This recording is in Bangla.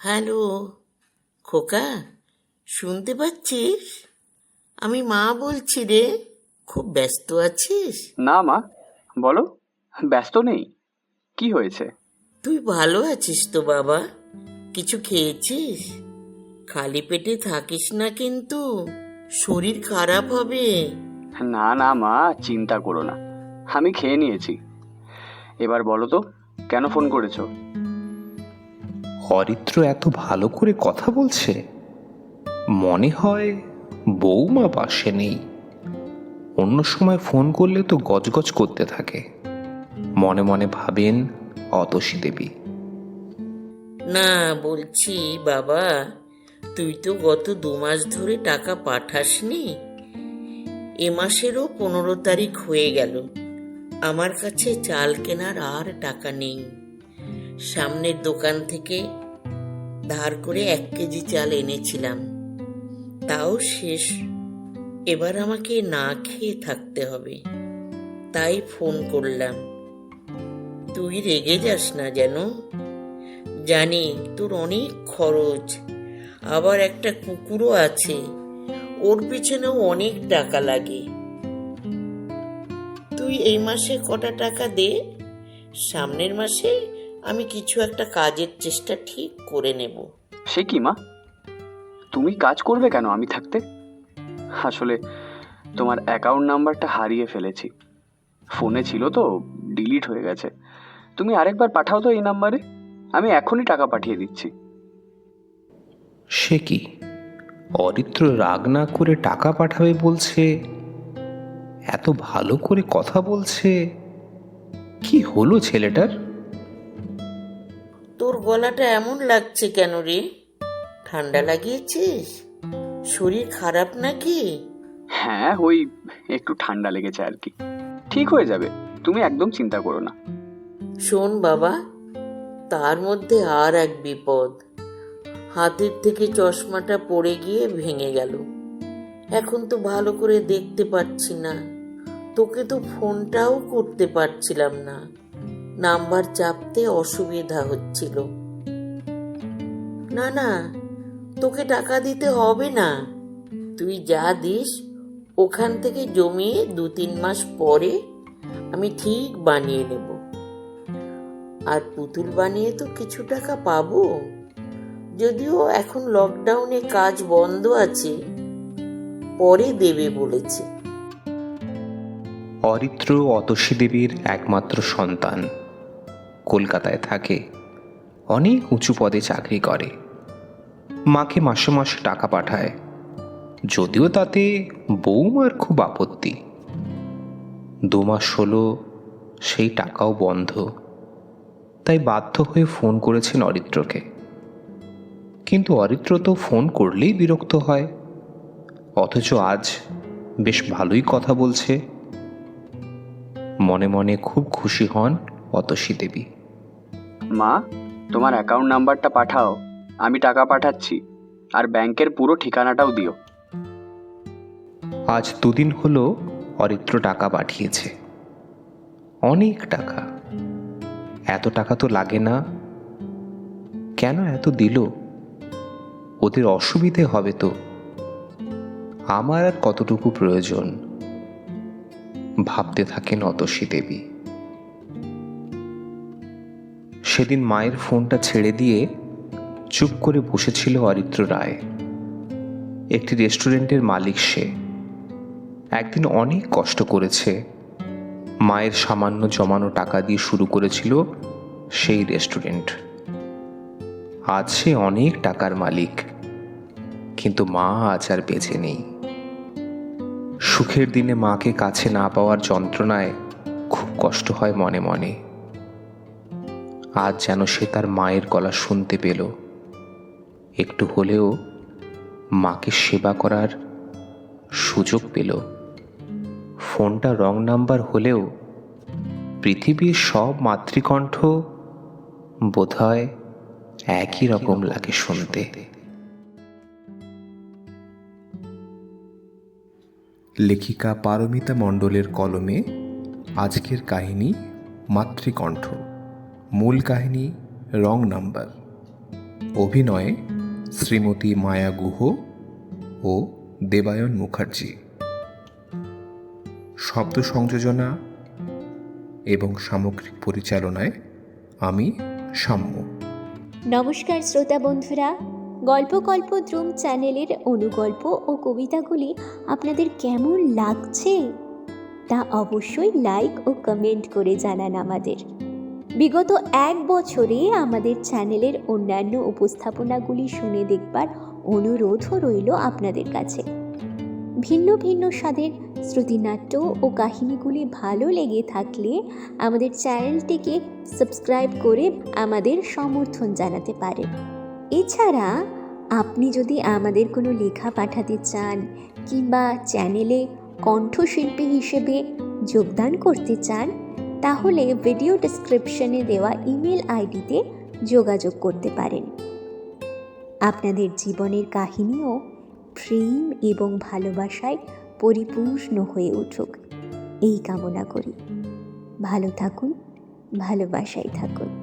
হ্যালো খোকা শুনতে পাচ্ছিস? আমি মা বলছি রে খুব ব্যস্ত আছিস? না মা বলো ব্যস্ত নেই। কি হয়েছে? তুই ভালো আছিস তো বাবা কিছু খেয়েছিস? খালি পেটে থাকিস না কিন্তু শরীর খারাপ হবে। না না মা চিন্তা করো না আমি খেয়ে নিয়েছি। এবার বলো তো কেন ফোন করেছ? হরিত্র এত ভালো করে কথা বলছে? মনে হয় বৌমা পাশে নেই। অন্য সময় ফোন করলে তো গজগজ করতে থাকে। মনে মনে ভাবেন অতসী দেবী। না, বলছি বাবা, তুই তো গত দু মাস ধরে টাকা পাঠাসনি। এ মাসেরও পনেরো তারিখ হয়ে গেল। আমার কাছে চাল কেনার আর টাকা নেই। সামনের দোকান থেকে ধার করে এক কেজি চাল এনেছিলাম। তাও শেষ। এবার আমাকে না খেয়ে থাকতে হবে। তাই ফোন করলাম। তুই রেগে যাস না যেন। জানি তোর অনেক খরচ। আবার একটা কুকুরও আছে। ওর পিছনেও অনেক টাকা লাগে। তুই এই মাসে কটা টাকা দে? সামনের মাসে আমি কিছু একটা কাজের চেষ্টা ঠিক করে নেব। সে কি মা? তুমি কাজ করবে কেন আমি থাকতে? আসলে তোমার অ্যাকাউন্ট নাম্বারটা হারিয়ে ফেলেছি। ফোনে ছিল তো ডিলিট হয়ে গেছে। তুমি আরেকবার পাঠাও তো এই নাম্বারে। আমি এখনই টাকা পাঠিয়ে দিচ্ছি। সে কি? অরিত্র রাগ না করে টাকা পাঠাবে বলছে এত ভালো করে কথা বলছে। কি হলো ছেলেটার? তোর গলাটা এমন লাগছে কেন রে? ঠান্ডা লাগিয়েছিস? শরীর খারাপ নাকি? হ্যাঁ ওই একটু ঠান্ডা লেগেছে আর কি। ঠিক হয়ে যাবে তুমি একদম চিন্তা করো না। শোন বাবা তার মধ্যে আর এক বিপদ। হাতের থেকে চশমাটা পড়ে গিয়ে ভেঙে গেল। এখন তো ভালো করে দেখতে পাচ্ছি না। তোকে তো ফোনটাও করতে পারছিলাম না। নাম্বার চাপতে অসুবিধা হচ্ছিল। না না, তোকে টাকা দিতে হবে না। তুই যা দিস, ওখান থেকে জমিয়ে দু তিন মাস পরে আমি ঠিক বানিয়ে নেব। আর পুতুল বানিয়ে তো কিছু টাকা পাবো। যদিও এখন লকডাউনে কাজ বন্ধ আছে, পরে দেবে বলেছে। অরিত্র অতসী দেবীর একমাত্র সন্তান। কলকাতায় থাকে। অনেক উঁচু পদে চাকরি করে। মাকে মাসে মাসে টাকা পাঠায়। যদিও তাতে বৌমার খুব আপত্তি। দু মাস হলো সেই টাকাও বন্ধ। তাই বাধ্য হয়ে ফোন করেছেন অরিত্রকে। কিন্তু অরিত্র তো ফোন করলেই বিরক্ত হয়। অথচ আজ বেশ ভালোই কথা বলছে। মনে মনে খুব খুশি হন অতসী দেবী। মা, তোমার অ্যাকাউন্ট নাম্বারটা পাঠাও। আমি টাকা পাঠাচ্ছি। আর ব্যাংকের পুরো ঠিকানাটাও দিও। আজ দুদিন হলো অরিত্র টাকা পাঠিয়েছে। অনেক টাকা। এত টাকা তো লাগে না। কেন এত দিল? ওদের অসুবিধে হবে তো। আমার আর কতটুকু প্রয়োজন? ভাবতে থাকেন অতসী দেবী। সেদিন মায়ের ফোনটা ছেড়ে দিয়ে চুপ করে বসেছিল অরিত্র রায়। একটি রেস্টুরেন্টের মালিক সে। একদিন অনেক কষ্ট করেছে। মায়ের সামান্য জমানো টাকা দিয়ে শুরু করেছিল সেই রেস্টুরেন্ট। আজ সে অনেক টাকার মালিক। কিন্তু মা আজ আর বেঁচে নেই। সুখের দিনে মাকে কাছে না পাওয়ার যন্ত্রণায় খুব কষ্ট হয় মনে মনে। আজ যেন সে তার মায়ের গলা শুনতে পেল। একটু হলেও মাকে সেবা করার সুযোগ পেল। ফোনটা রং নাম্বার হলেও পৃথিবীর সব মাতৃকণ্ঠ বোধহয় একই রকম লাগে শুনতে। লেখিকা পারমিতা মণ্ডলের কলমে আজকের কাহিনী মাতৃকণ্ঠ। মূল কাহিনী, রং নাম্বার। অভিনয়ে শ্রীমতী মায়া গুহ ও দেবায়ন মুখার্জি। শব্দ সংযোজনা এবং সামগ্রিক পরিচালনায় আমি, সাম্য। নমস্কার শ্রোতা বন্ধুরা, গল্প কল্প দ্রুম চ্যানেলের অনুগল্প ও কবিতাগুলি আপনাদের কেমন লাগছে? তা অবশ্যই লাইক ও কমেন্ট করে জানান আমাদের। বিগত এক বছরে আমাদের চ্যানেলের অন্যান্য উপস্থাপনাগুলি শুনে দেখবার অনুরোধও রইল আপনাদের কাছে। ভিন্ন ভিন্ন স্বাদের শ্রুতিনাট্য ও কাহিনীগুলি ভালো লেগে থাকলে আমাদের চ্যানেলটিকে সাবস্ক্রাইব করে আমাদের সমর্থন জানাতে পারেন। এছাড়া আপনি যদি আমাদের কোনো লেখা পাঠাতে চান কিংবা চ্যানেলে কণ্ঠশিল্পী হিসেবে যোগদান করতে চান তাহলে ভিডিও ডিসক্রিপশনে দেওয়া ইমেল আইডিতে যোগাযোগ করতে পারেন। আপনাদের জীবনের কাহিনীও প্রেম এবং ভালোবাসায় পরিপূর্ণ হয়ে উঠুক। এই কামনা করি। ভালো থাকুন, ভালোবাসায় থাকুন।